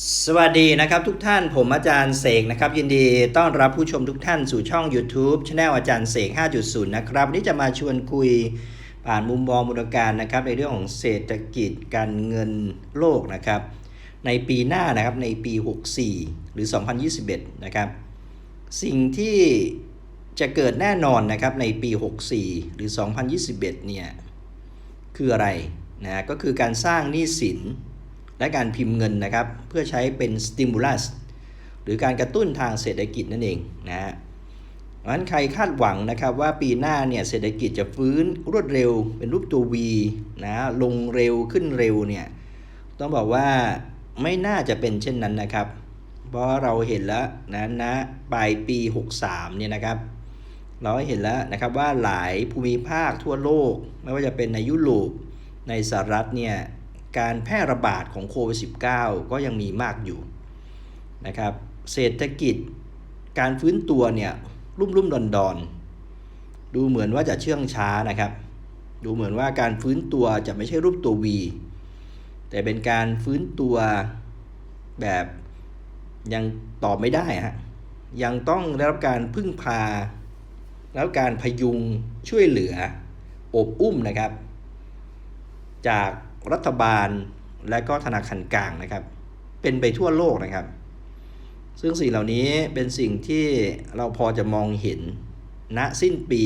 สวัสดีนะครับทุกท่านผมอาจารย์เสกนะครับ ยินดีต้อนรับผู้ชมทุกท่านสู่ช่อง YouTube Channel อาจารย์เสก 5.0 นะครับวันนี้จะมาชวนคุยผ่านมุมมองมูลการนะครับในเรื่องของเศรษฐกิจการเงินโลกนะครับ ในปีหน้านะครับในปี 64 หรือ 2021 นะครับ สิ่งที่จะเกิดแน่นอนนะครับในปี 64 หรือ 2021 เนี่ยคืออะไรนะก็คือการสร้างหนี้สิน และการพิมพ์เงินนะครับ เพื่อใช้เป็นสติมูลัสหรือการกระตุ้นทางเศรษฐกิจนั่นเองนะฮะเพราะฉะนั้นใครคาดหวังนะครับว่าปีหน้าเนี่ยเศรษฐกิจจะฟื้นรวดเร็วเป็นรูปตัว V นะลงเร็วขึ้นเร็วเนี่ยต้องบอกว่าไม่น่าจะเป็นเช่นนั้นนะครับ เพราะเราเห็นแล้วนะนะปลายปี 63เนี่ยนะครับ เราเห็นแล้วนะครับว่าหลายภูมิภาคทั่วโลก ไม่ว่าจะเป็นในยุโรปในสหรัฐเนี่ย การแพร่ระบาดของโควิด -19 ก็ยังมีมากอยู่นะครับเศรษฐกิจการฟื้นตัวเนี่ยรุ่มรุ่มดอนดอนดูเหมือนว่าจะเชื่องช้านะครับ ดูเหมือนว่าการฟื้นตัวจะไม่ใช่รูปตัว V แต่เป็นการฟื้นตัวแบบยังตอบไม่ได้ฮะยังต้องได้รับการพึ่งพา แล้วการพยุงช่วยเหลืออบอุ้มนะครับ จาก รัฐบาลและก็ธนาคารกลางนะครับ เป็นไปทั่วโลกนะครับ ซึ่งสิ่งเหล่านี้เป็นสิ่งที่เราพอจะมองเห็นณสิ้นปี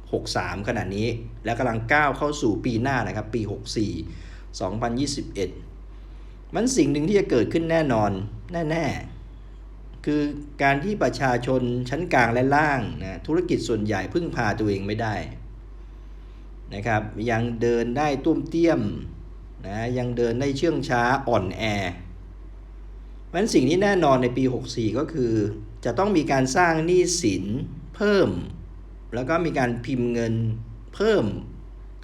63 ขณะนี้ และกำลังก้าวเข้าสู่ปีหน้านะครับ ปี 64 2021 มันสิ่งหนึ่งที่จะเกิดขึ้นแน่นอนแน่ ๆ คือการที่ประชาชนชั้นกลางและล่างนะธุรกิจส่วนใหญ่พึ่งพาตัวเองไม่ได้นะครับยังเดินได้ตุ้มเตี้ยม นะยังเดินได้เชื่องช้าอ่อนแอเพราะฉะนั้นสิ่งที่แน่นอนในปี 64 ก็คือ จะต้องมีการสร้างหนี้สินเพิ่ม แล้วก็มีการพิมพ์เงินเพิ่ม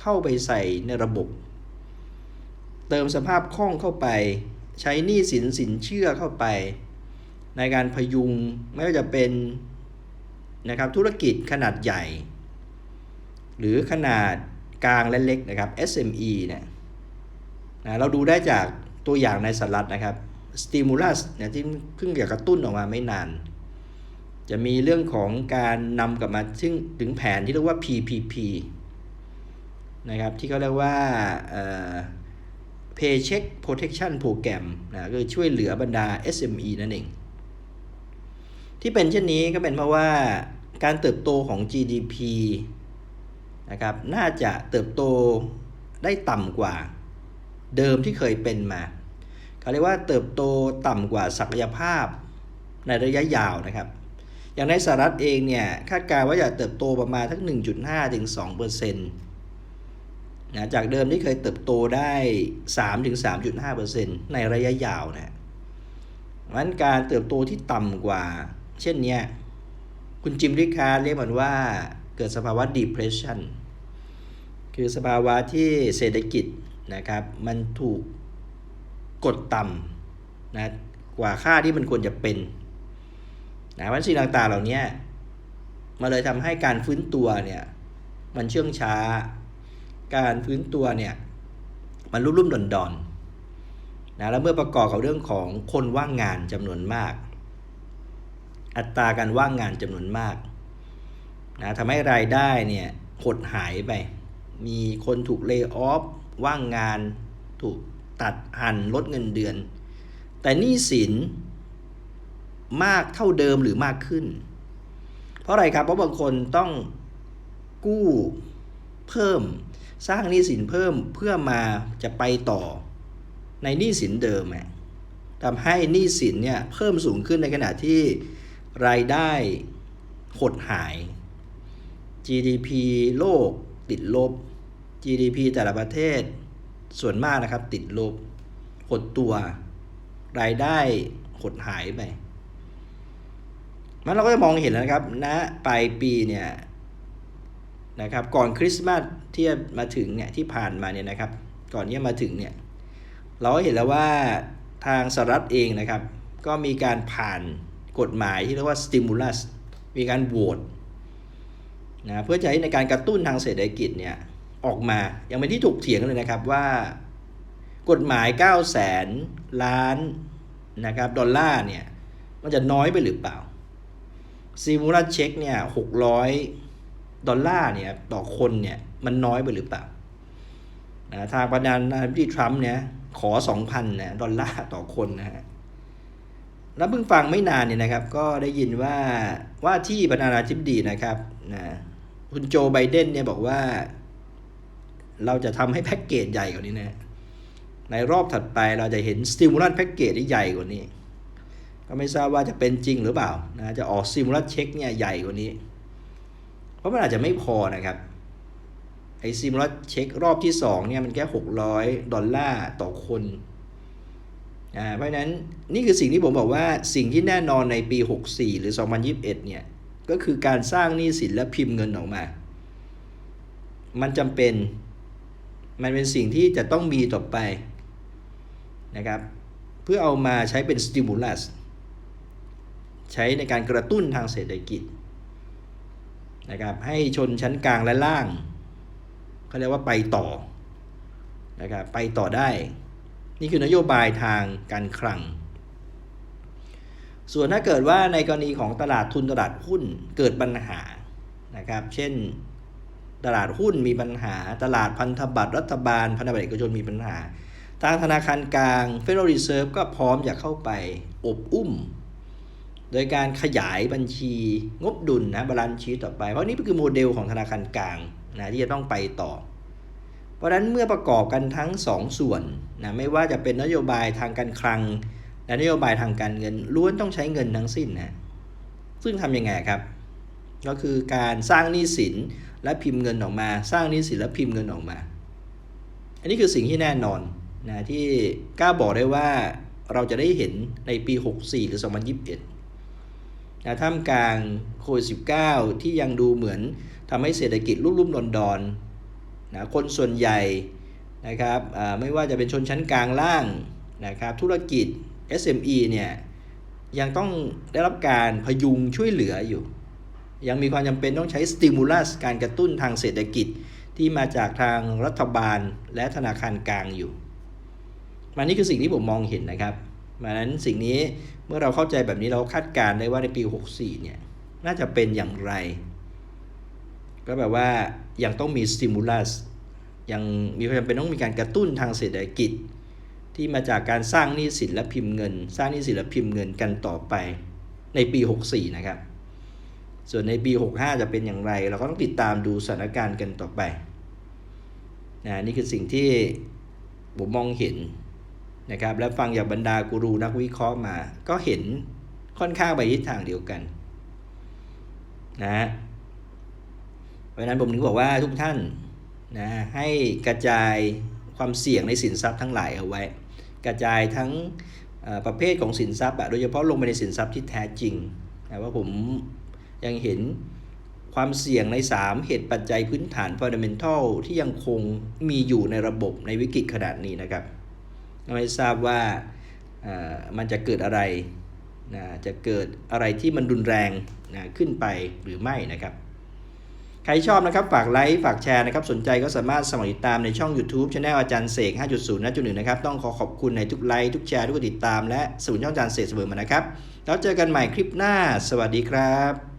เข้าไปใส่ในระบบ เติมสภาพคล่องเข้าไป ใช้หนี้สินสินเชื่อเข้าไป ในการพยุงไม่ว่าจะเป็นนะครับธุรกิจขนาดใหญ่ หรือขนาดกลางและเล็กนะครับ SME เนี่ย นะเราดูได้จากตัวอย่างในสหรัฐนะครับ stimulus เนี่ยที่เพิ่งจะกระตุ้นออกมาไม่นาน จะมีเรื่องของการนำกลับมาซึ่งถึงแผนที่เรียกว่า PPP นะครับที่เขาเรียกว่า Paycheck Protection Program นะก็คือช่วยเหลือบรรดา SME นั่นเอง ที่เป็นเช่นนี้ก็เป็นเพราะว่าการเติบโตของ GDP นะครับน่าจะเติบโตได้ต่ำกว่า เดิมที่เคยเป็นมาเขาเรียกว่าเติบโตต่ำกว่าศักยภาพในระยะยาวนะครับ อย่างในสหรัฐเองเนี่ยคาดการณ์ว่าจะเติบโตประมาณทั้ง1.5ถึง2เปอร์เซ็นต์นะจากเดิมที่เคยเติบโตได้3ถึง3.5เปอร์เซ็นต์ในระยะยาวนะมันการเติบโตที่ต่ำกว่า เช่นเนี้ยคุณจิมริคาร์เรียกมันว่าเกิดสภาวะ depression คือสภาวะที่เศรษฐกิจ นะครับ มันถูกกดต่ำนะกว่าค่าที่มันควรจะเป็นนะวันสิ่งต่างๆเหล่านี้มาเลยทำให้การฟื้นตัวเนี่ยมันเชื่องช้า การฟื้นตัวเนี่ยมันรุ่มรุ่มดอนดอนนะแล้วเมื่อประกอบกับเรื่องของคนว่างงานจำนวนมาก อัตราการว่างงานจำนวนมากนะทำให้รายได้เนี่ยหดหายไป มีคนถูกเลิกออฟ ว่างงานถูกตัดหันลดเงินเดือน แต่หนี้สินมากเท่าเดิมหรือมากขึ้น เพราะอะไรครับ เพราะบางคนต้องกู้เพิ่มสร้างหนี้สินเพิ่มเพื่อมาจะไปต่อในหนี้สินเดิมทำให้หนี้สินเนี่ยเพิ่มสูงขึ้นในขณะที่รายได้หดหาย GDP โลกติดลบ GDP แต่ละประเทศส่วนมากนะครับติดลบหดตัว รายได้หดหายไปมันเราก็จะมองเห็นแล้วนะครับณนะปลายปีเนี่ยนะครับก่อนคริสต์มาสที่จะมาถึงเนี่ยที่ผ่านมาเนี่ยนะครับ ก่อนที่มาถึงเนี่ยเราก็เห็นแล้วว่าทางสหรัฐเองนะครับ ก็มีการผ่านกฎหมายที่เรียกว่า stimulus มีการโหวตนะเพื่อจะให้ในการกระตุ้นทางเศรษฐกิจเนี่ย ออกมา ยังเป็นที่ถูกเถียงกันเลยนะครับว่า กฎหมาย 9 0 0แสนล้านนะครับดอลลาร์เนี่ยมันจะน้อยไปหรือเปล่าซีมูลัสเช็คเนี่ยหกร้อยดอลลาร์เนี่ยต่อคนเนี่ยมันน้อยไปหรือเปล่านะทางประธานาธิบดีทรัมป์เนี่ยขอสองพันนะดอลลาร์ต่อคนนะฮะแล้วเพิ่งฟังไม่นานเนี่ยนะครับ ก็ได้ยินว่าว่าที่ประธานาธิบดีนะครับนะคุณโจไบเดนเนี่ยบอกว่า เราจะทำให้แพ็กเกจใหญ่กว่านี้นะ ในรอบถัดไปเราจะเห็นสติมูลัสแพ็กเกจที่ใหญ่กว่านี้ ก็ไม่ทราบว่าจะเป็นจริงหรือเปล่านะจะออกสติมูลัสเช็คเนี่ยใหญ่กว่านี้ เพราะมันอาจจะไม่พอนะครับไอสติมูลัสเช็ครอบที่สองเนี่ยมันแค่หกร้อยดอลลาร์ต่อคนอ่าเพราะฉะนั้นนี่คือสิ่งที่ผมบอกว่าสิ่งที่แน่นอนในปี 64 หรือ 2021 เนี่ยก็คือการสร้างหนี้สินและพิมพ์เงินออกมา มันจำเป็น มันเป็นสิ่งที่จะต้องมีต่อไปนะครับ เพื่อเอามาใช้เป็นสติมูลัสใช้ในการกระตุ้นทางเศรษฐกิจนะครับให้ชนชั้นกลางและล่างเขาเรียกว่าไปต่อนะครับไปต่อได้ นี่คือนโยบายทางการคลัง ส่วนถ้าเกิดว่าในกรณีของตลาดทุนตลาดหุ้นเกิดปัญหานะครับ เช่น ตลาดหุ้นมีปัญหา ตลาดพันธบัตรรัฐบาล พันธบัตรเอกชนมีปัญหา ทางธนาคารกลาง Federal Reserve ก็พร้อมจะเข้าไปอบอุ้ม โดยการขยายบัญชีงบดุลนะบาลานซ์ชีต่อไป เพราะนี่คือโมเดลของธนาคารกลางนะที่จะต้องไปต่อ เพราะฉะนั้นเมื่อประกอบกันทั้งสองส่วนนะไม่ว่าจะเป็นนโยบายทางการคลัง และนโยบายทางการเงินล้วนต้องใช้เงินทั้งสิ้นนะซึ่งทำยังไงครับ ก็คือการสร้างหนี้สิน และพิมพ์เงินออกมา สร้างนี้สินและพิมพ์เงินออกมา อันนี้คือสิ่งที่แน่นอนนะที่กล้าบอกได้ว่าเราจะได้เห็นในปี 64 หรือ 2021นะท่ามกลางโควิด -19 ที่ยังดูเหมือนทำให้เศรษฐกิจรุ่มๆดอนๆนะคนส่วนใหญ่นะครับไม่ว่าจะเป็นชนชั้นกลางล่างนะครับธุรกิจ SME เนี่ยยังต้องได้รับการพยุงช่วยเหลืออยู่ ยังมีความจำเป็นต้องใช้สติมูลัสการกระตุ้นทางเศรษฐกิจที่มาจากทางรัฐบาลและธนาคารกลางอยู่มันนี่คือสิ่งที่ผมมองเห็นนะครับมานั้นสิ่งนี้เมื่อเราเข้าใจแบบนี้เราคาดการได้ว่าในปี 64 เนี่ย น่าจะเป็นอย่างไร ก็แบบว่ายังต้องมีสติมูลัสยังมีความจำเป็นต้องมีการกระตุ้นทางเศรษฐกิจ ที่มาจากการสร้างหนี้สินและพิมพ์เงิน สร้างหนี้สินและพิมพ์เงินกันต่อไปในปี 64 นะครับ ส่วนในปี65 จะเป็นอย่างไร เราก็ต้องติดตามดูสถานการณ์กันต่อไปนะนี่คือสิ่งที่ผมมองเห็นนะครับ และฟังจากบรรดากูรูนักวิเคราะห์มา ก็เห็นค่อนข้างไปทิศทางเดียวกันนะฮะเพราะฉะนั้นผมถึงบอกว่าทุกท่านนะให้กระจายความเสี่ยงในสินทรัพย์ทั้งหลายเอาไว้ กระจายทั้งประเภทของสินทรัพย์โดยเฉพาะลงไปในสินทรัพย์ที่แท้จริงนะว่าผม ยังเห็นความเสี่ยงใน 3 เหตุปัจจัยพื้นฐาน fundamental ที่ยังคงมีอยู่ในระบบในวิกฤตขนาดนี้นะครับไม่ทราบว่ามันจะเกิดอะไรนะจะเกิดอะไรที่มันรุนแรงนะขึ้นไปหรือไม่นะครับ ใครชอบนะครับ ฝากไลค์ฝากแชร์นะครับ สนใจก็สามารถสมัครติดตามในช่อง YouTube ช anel อาจารย์เสก 5.0นะจุดหนึ่งนะครับ ต้องขอขอบคุณในทุกไลค์ทุกแชร์ทุกติดตามและสูนช่องอาจารย์เสกเสมอมานะครับ แล้วเจอกันใหม่คลิปหน้า สวัสดีครับ